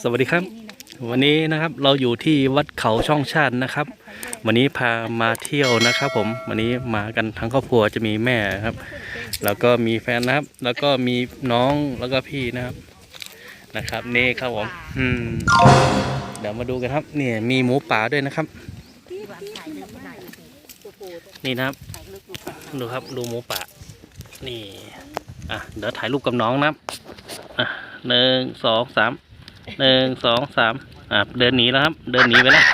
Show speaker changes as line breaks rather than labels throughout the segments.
สวัสดีครับ วันนี้นะครับเราอยู่ที่วัดเขาช่องชาตินะครับ วันนี้พามาเที่ยวนะครับ ผมวันนี้มากันทั้งครอบครัวจะมีแม่ครับ แล้วก็มีแฟนนะครับ แล้วก็มีน้องแล้วก็พี่นะครับนะครับ นี่ครับผมอืมเดี๋ยวมาดูกันครับเนี่ยมีหมูป่าด้วยนะครับ นี่นะครับ ดูครับดูหมูป่านี่อะเดี๋ยวถ่ายรูปกับน้องนะครับอะหนึ่งสองสาม หนึ่งสองสามอะเดินหนีแล้วครับ เดินหนีไปแล้ว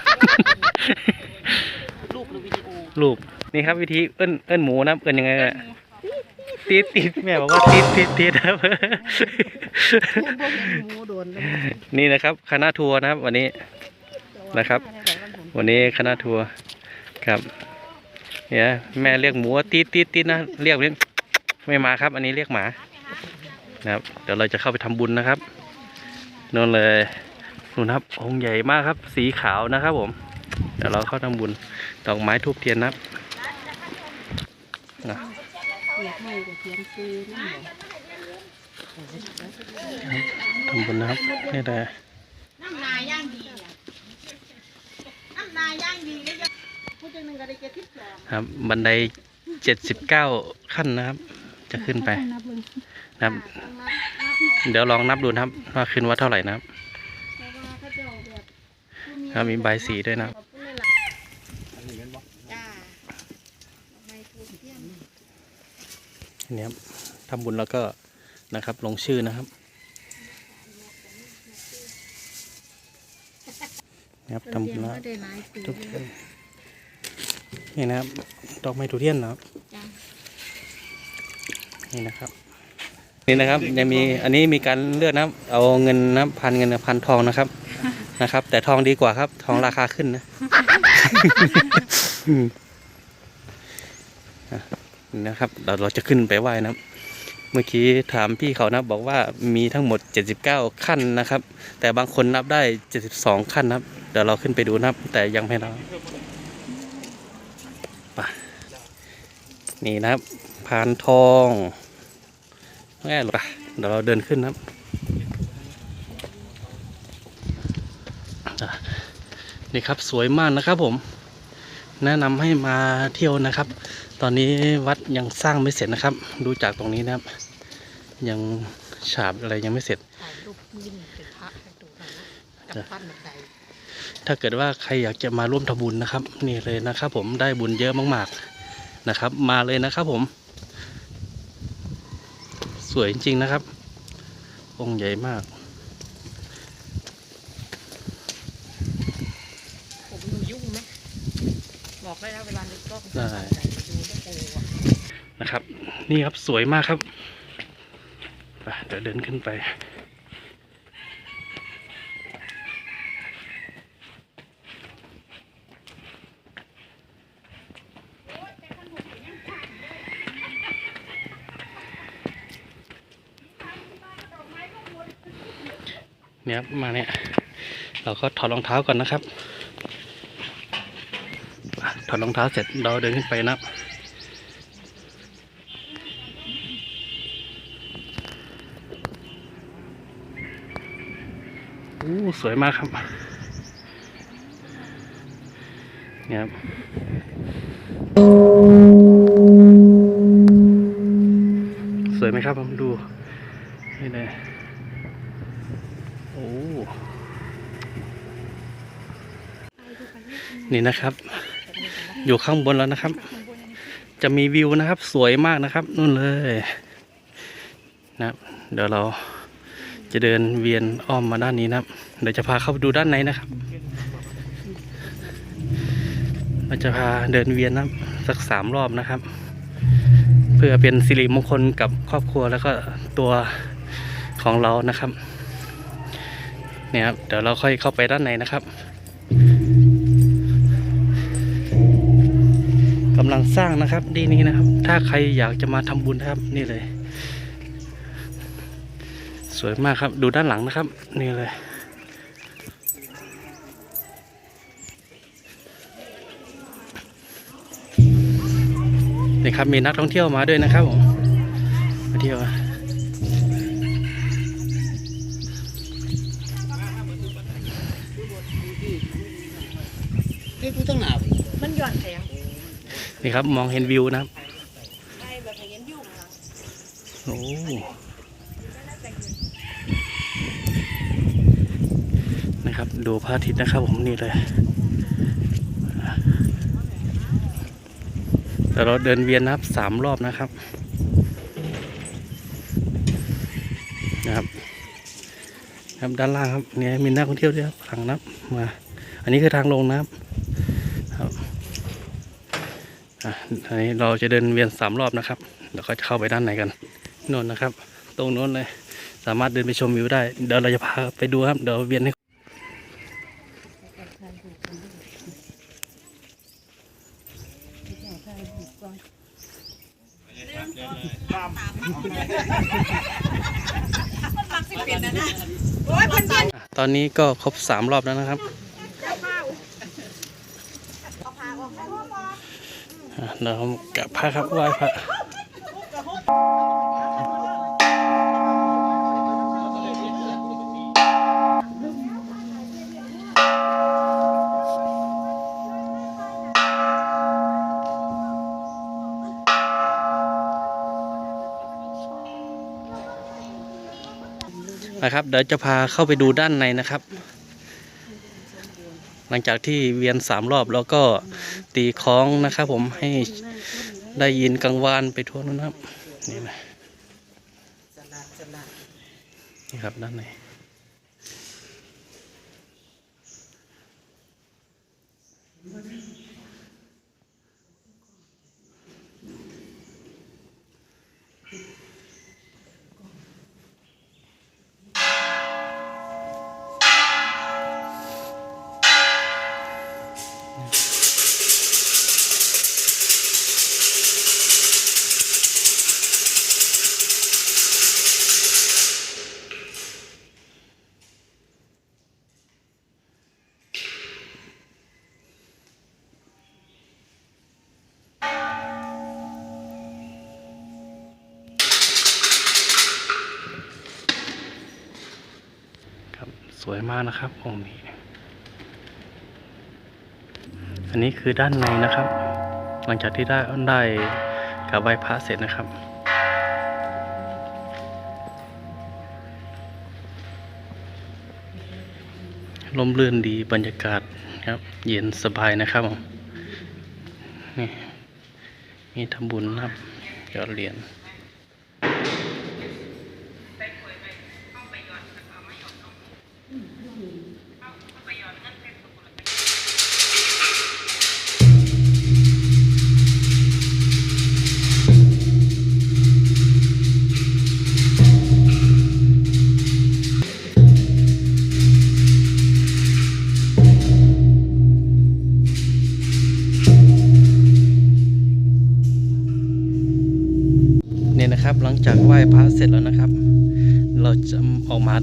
รูปหรือวิดีโอ
รูปนี่ครับวิธีเอิ้นเอิ้นหมูนะครับเอิ้นยังไงอะตีดตีดแม่บอกว่าตีดตีดตีดครับ
หมูโดนแล้ว
นี่นะครับ คณะทัวร์นะครับ วันนี้ นะครับ วันนี้คณะทัวร์ครับ เนี่ยแม่เรียกหมูว่าตีดตีดตีดนะเรียกนี้ไม่มาครับ อันนี้เรียกหมานะครับ เดี๋ยวเราจะเข้าไปทำบุญนะครับ นู่นเลยนู่นครับองค์ใหญ่มากครับ สีขาวนะครับผม เดี๋ยวเราเข้าทำบุญดอกไม้ทูบเทียนนะครับนะ
ทำ
บุญนะครับนี่เลย
น้ำนาย่างดีน้ำนาย่างดีแล้วจะพูดจังหนึ่งก็ได้เจ็ดสิบสอง
ครับบันไดเจ็ดสิบเก้าขั้นนะครับ จะขึ้นไป
นับเลย
นะครับ
ต้องนับนับ
เดี๋ยวลองนับดูนะครับ ว่าขึ้นว่าเท่าไหร่นะครับ
เพราะว่าเขาจะเอาแบบ
ครับมีใบสีด้วยนะครับ
ขอบคุณเลยล่ะจ้าไม่ถูกเที่ยง
นี่ครับทำบุญแล้วก็นะครับ ลงชื่อนะครับนะครับทำบุญแล้ว
ก็ได้หลายปี
ทุก
เลย
นี่นะครับดอกไม้ทุเรียนนะครับ
จ้า
นี่นะครับ นี่นะครับยังมีอันนี้มีการเลือกนะครับเอาเงินนะพันเงินพันทองนะครับนะครับ แต่ทองดีกว่าครับ ทองราคาขึ้นนะอืมอะนี่นะครับ เราเราจะขึ้นไปไหว้นะครับเมื่อกี้ถามพี่เขานะบอกว่ามีทั้งหมด 79 ขั้นนะครับ แต่บางคนนับได้ 72 ขั้นนะครับ เดี๋ยวเราขึ้นไปดูนะครับ แต่ยังไม่เราไปนี่นะครับ พานทองแง่หรอเดี๋ยวเราเดินขึ้นนะครับอะนี่ครับสวยมากนะครับผม แนะนำให้มาเที่ยวนะครับ ตอนนี้วัดยังสร้างไม่เสร็จนะครับ ดูจากตรงนี้นะครับ ยังฉาบอะไรยังไม่เสร็จ
ถ่ายรูปนิ่มเป็นพระให้ดูหน่อยนะกับปั้นบันได
ถ้าเกิดว่าใครอยากจะมาร่วมทำบุญนะครับ นี่เลยนะครับ ผมได้บุญเยอะมากๆนะครับ มาเลยนะครับผม สวยจริงๆนะครับ องค์ใหญ่มาก
ผมหนูยุ่งไหมบอกได้แล้วเวลาในกล้อง
ได้
ใส่ดูได้โอ้อะ
นะครับ นี่ครับสวยมากครับไปเดี๋ยวเดินขึ้นไป เนี่ยมาเนี่ย เราก็ถอดรองเท้าก่อนนะครับถอดรองเท้าเสร็จเราเดินขึ้นไปนะครับอู้สวยมากครับเนี่ยครับสวยไหมครับผมดูนี่เลย นี่นะครับ อยู่ข้างบนแล้วนะครับ จะมีวิวนะครับ สวยมากนะครับนู่นเลยนะครับ เดี๋ยวเราจะเดินเวียนอ้อมมาด้านนี้นะครับ เดี๋ยวจะพาเข้าไปดูด้านในนะครับ เราจะพาเดินเวียนนะสักสามรอบนะครับ เพื่อเป็นสิริมงคลกับครอบครัวแล้วก็ตัวของเรานะครับ เนี่ยครับเดี๋ยวเราค่อยเข้าไปด้านในนะครับกำลังสร้างนะครับดีนี้นะครับ ถ้าใครอยากจะมาทำบุญนะครับ นี่เลย สวยมากครับดูด้านหลังนะครับ นี่เลยนี่ครับมีนักท่องเที่ยวมาด้วยนะครับผมมาเที่ยว
เฮ้ยกูต้องหนาวอีก
มันหย่อนแสง
นี่ครับ มองเห็นวิวนะครับ
ไปแบบเห็นยุ่งอะ
โอ้นะครับ ดูพระอาทิตย์นะครับผมนี่เลยแต่เราเดินเวียนนะครับสามรอบนะครับ นะครับครับด้านล่างครับเนี่ยมีนักท่องเที่ยวด้วยครับทางนับมา อันนี้คือทางลงนะครับครับ อะอันนี้เราจะเดินเวียนสามรอบนะครับเดี๋ยวก็จะเข้าไปด้านในกันโน่นนะครับ ตรงโน้นเลย สามารถเดินไปชมวิวได้ เดี๋ยวเราจะพาไปดูครับ เดี๋ยวเวียนให้
โอ้ยคนเดียว
อะตอนนี้ก็ครบสามรอบแล้วนะครับ
เอาผ้าออกให้พ่อมา
อะ เรากลับพระครับไหว้พระนะครับเดี๋ยวจะพาเข้าไปดูด้านในนะครับ หลังจากที่เวียนสามรอบแล้วก็ตีคล้องนะครับผมให้ได้ยินกังวานไปทั่วนู้นนะครับนี่นะนี่ครับด้านในครั สวยมากนะครับองค์นี้ อันนี้คือด้านในนะครับ หลังจากที่ได้ได้กราบไหว้พระเสร็จนะครับลมเลื่อนดีบรรยากาศครับ เย็นสบายนะครับผมนี่มีทำบุญนะครับยอดเหรียญ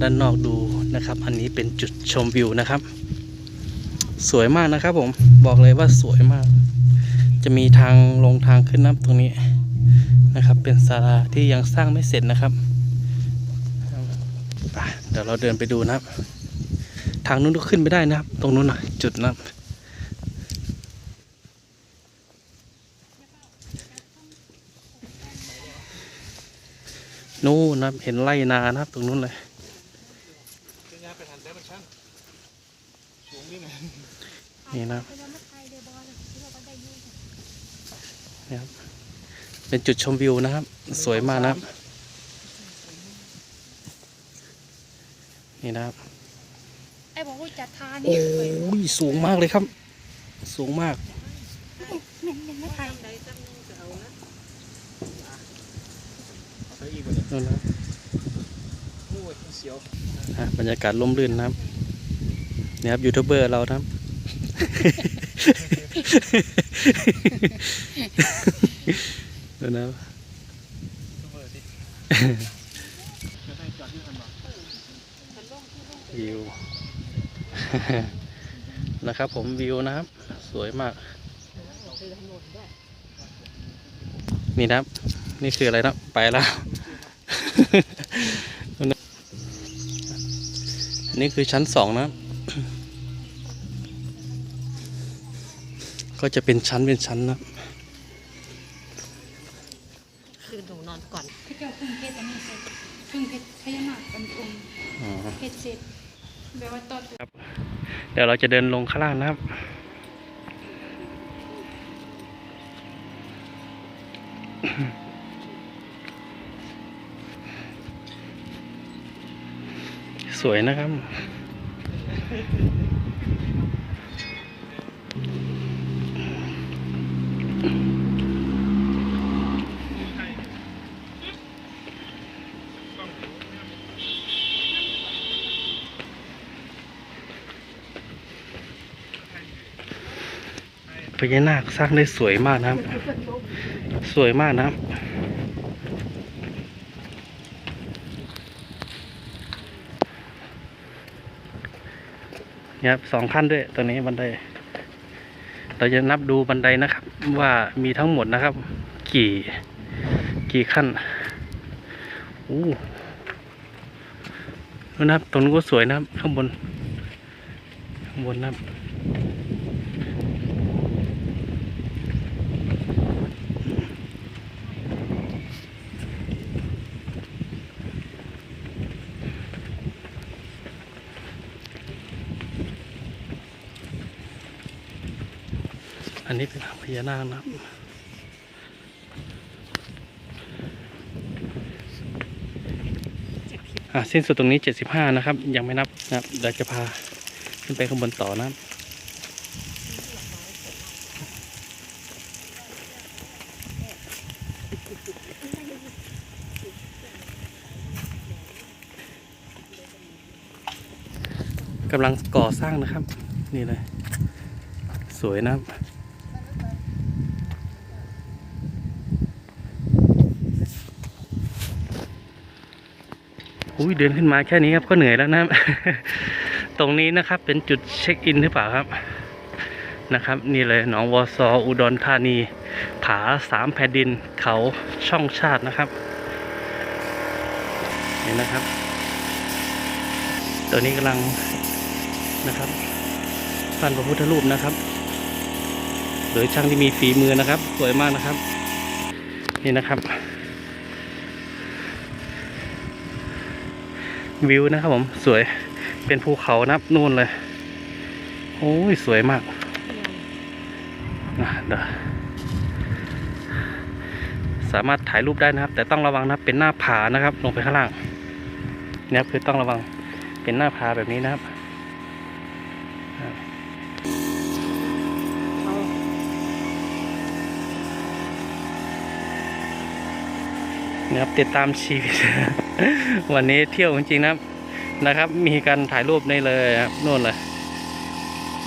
ด้านนอกดูนะครับ อันนี้เป็นจุดชมวิวนะครับ สวยมากนะครับผมบอกเลยว่าสวยมาก จะมีทางลงทางขึ้นน้ำตรงนี้นะครับ เป็นศาลาที่ยังสร้างไม่เสร็จนะครับเดี๋ยวเราเดินไปดูนะครับ ทางนู้นก็ขึ้นไปได้นะครับ ตรงนู้นนะจุดนะครับนู่นนะเห็นไร่นานะครับ ตรงนู้นเลย นี่นะครับนี่ครับเป็นจุดชมวิวนะครับ สวยมากนะครับ นี่นะครับ
ไอ้บอกว่าจัดทาน
โอ้ยสูงมากเลยครับ สูงมาก
ไม่ไทย
นู่นนะครั บอะบรรยากาศร่มรื่นนะครับนี่ครับยูทูบเบอร์เรานะครับ ดูนะครับวิวนะครับผมวิวนะครับ สวยมาก นี่นะครับ นี่คืออะไรนะไปแล้ว นนี้คือชั้นสองนะครับก็จะเป็นชั้นเป็นชั้นนะ
คือหนูนอนก่อน
พระเจ้าพึ่งเพชรอันนี้เสร็จพึ่งเพชรพญานาคกันองค์
อ๋อ
เพชรเสร็จแปลว่าต่อตัว
เดี๋ยวเราจะเดินลงข้างล่างนะครับ สวยนะครับ พญานาคสร้างได้สวยมากนะครับ สวยมากนะครับ นะครับสองขั้นด้วยตัวนี้บันได เราจะนับดูบันไดนะครับ ว่ามีทั้งหมดนะครับ กี่กี่ขั้นอู้นะครับตรงนู้นก็สวยนะครับ ข้างบน ข้างบนนะครับ อันนี้เป็นพญานาคนะครับอะสิ้นสุดตรงนี้ 75 นะครับ ยังไม่นับนะครับเดี๋ยวจะพาขึ้นไปข้างบนต่อนะครับกำลังก่อสร้างนะครับ นี่เลย สวยนะครับ อุ้ยเดินขึ้นมาแค่นี้ครับก็เหนื่อยแล้วนะ ตรงนี้นะครับเป็นจุดเช็คอินหรือเปล่าครับนะครับ นี่เลยหนองวอซออุดรธานี ผาสามแผ่นดินเขาช่องชาตินะครับเห็นนะครับ ตัวนี้กำลังนะครับปั้นพระพุทธรูปนะครับโดยช่างที่มีฝีมือนะครับ สวยมากนะครับ นี่นะครับ วิวนะครับผมสวยเป็นภูเขานับนู่นเลย โอ้ยสวยมากนะเดี๋ยวสามารถถ่ายรูปได้นะครับ แต่ต้องระวังนะเป็นหน้าผานะครับ ลงไปข้างล่างเนี่ยครับคือต้องระวังเป็นหน้าผาแบบนี้นะครับ นะครับติดตามชีวิต วันนี้เที่ยวจริงๆนะครับนะครับ มีการถ่ายรูปในเลยครับนู่นเลย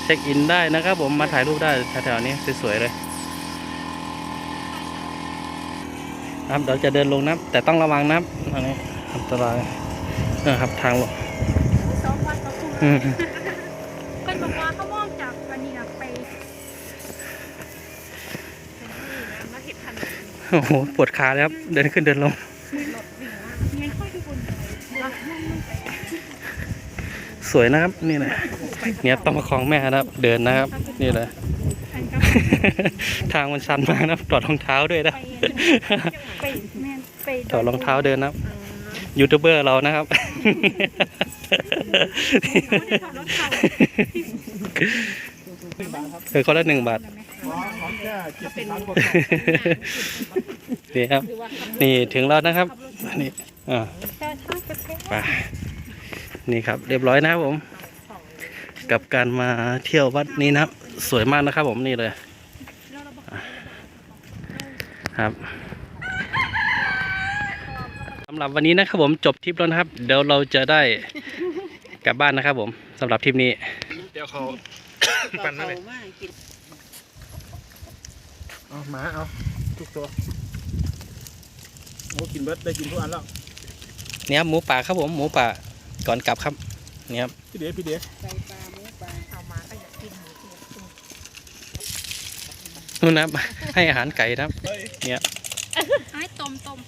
เช็คอินได้นะครับ ผมมาถ่ายรูปได้แถวๆนี้สวยๆเลยนะครับเดี๋ยวจะเดินลงนะครับแต่ต้องระวังนะครับอันนี้อันตรายนะครับทางลง โอ้โหปวดขาเลยครับ เดินขึ้นเดินลง
เงินค่อยทุกคนรักนั่งไป
สวยนะครับนี่เลยเนี่ยต้องประคองแม่นะครับ เดินนะครับ นี่เลย
อันก็
ทางมันชันมากนะครับถอดรองเท้าด้วยนะ
ไปแม่นไป
ถอดรองเท้าเดินนะครับยูทูบเบอร์เรานะครับเออคนละหนึ่งบาท นี่ครับ นี่ถึงแล้วนะครับนี่อ่า
แต่ถ้าจะแค่
ไปนี่ครับ เรียบร้อยนะครับผม กับการมาเที่ยววัดนี้นะครับสวยมากนะครับผมนี่เลยอะครับสำหรับวันนี้นะครับผมจบทริปแล้วนะครับ เดี๋ยวเราจะได้กลับบ้านนะครับผมสำหรับทริปนี้
เดี๋ยวเขาปั่นมาเลย
มากกิน
เอาหมาเอาทุกตัวโอ้กินเบิร์ดได้กินทุกอันแล้ว
เนี่ยครับหมูป่าครับผมหมูป่าก่อนกลับครับเนี่ยครับ
พี่เดี๋ยวพี่เดี๋ยว
ไก่ปลาหมูปลาเอามาก็อยากกินหมูที่อยากกิน
นู่นนะครับ ให้อาหารไก่นะครับ
เฮ้ย
เนี่ย
ไอ้ต้มต้ม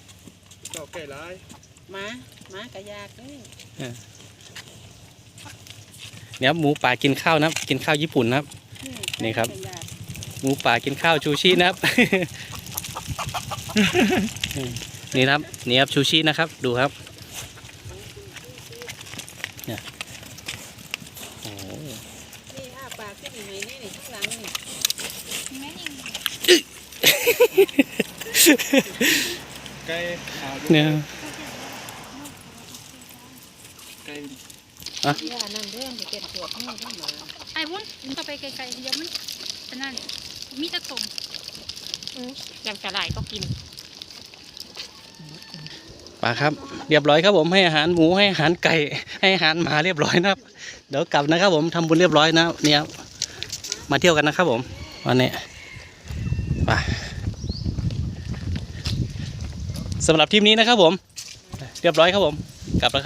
เจ้าไก่ร้าย
หมาหมากระยากเลย
เนี่ยครับหมูป่ากินข้าวนะครับ กินข้าวญี่ปุ่นนะครับ นี่ครับ
ไก่ยาก
หมูป่ากินข้าวชูชีนะครับ นี่นะครับนี่ครับชูชีนะครับ ดูครับเนี่ยโอ้โห
นี่อ้าปากขึ้นอีกไหมนี่นี่ข้างหลังนี่
แม่ยิง
ไก่เอาลูก
เนี่ย
ไก่
ย่านั่นเรื่องจะเก็บตัวข้างนอกข้างหมา
ไอ้วุ้นมันต่อไปไกลๆเดี๋ยวมันอันนั้น มีแตะตม
อย่างสลายก็กิน
ป่าครับ เรียบร้อยครับผมให้อาหารหมูให้อาหารไก่ ให้อาหารหมาเรียบร้อยนะครับ เดี๋ยวกลับนะครับ ผมทำบุญเรียบร้อยนะเนี่ยครับมาเที่ยวกันนะครับผมวันนี้ไปสำหรับทริปนี้นะครับผม เรียบร้อยครับผมกลับแล้ว